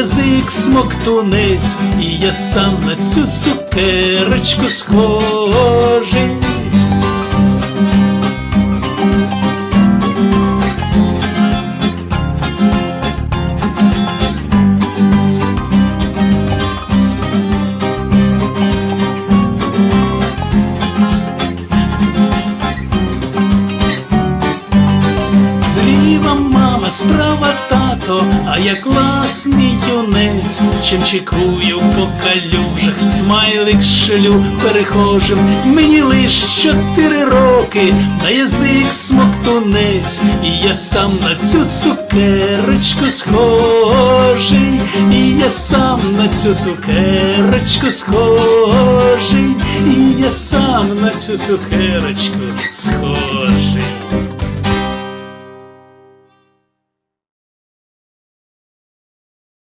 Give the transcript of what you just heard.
язик смоктунець, і я сам на цю цукерочку схожий. Зліва мама, справа тато, а я класний юнець, чим чекую по калюжах, смайлик шлю перехожим. Мені лиш чотири роки, на язик смоктунець, і я сам на цю цукерочку схожий, і я сам на цю цукерочку схожий, і я сам на цю цукерочку схожий.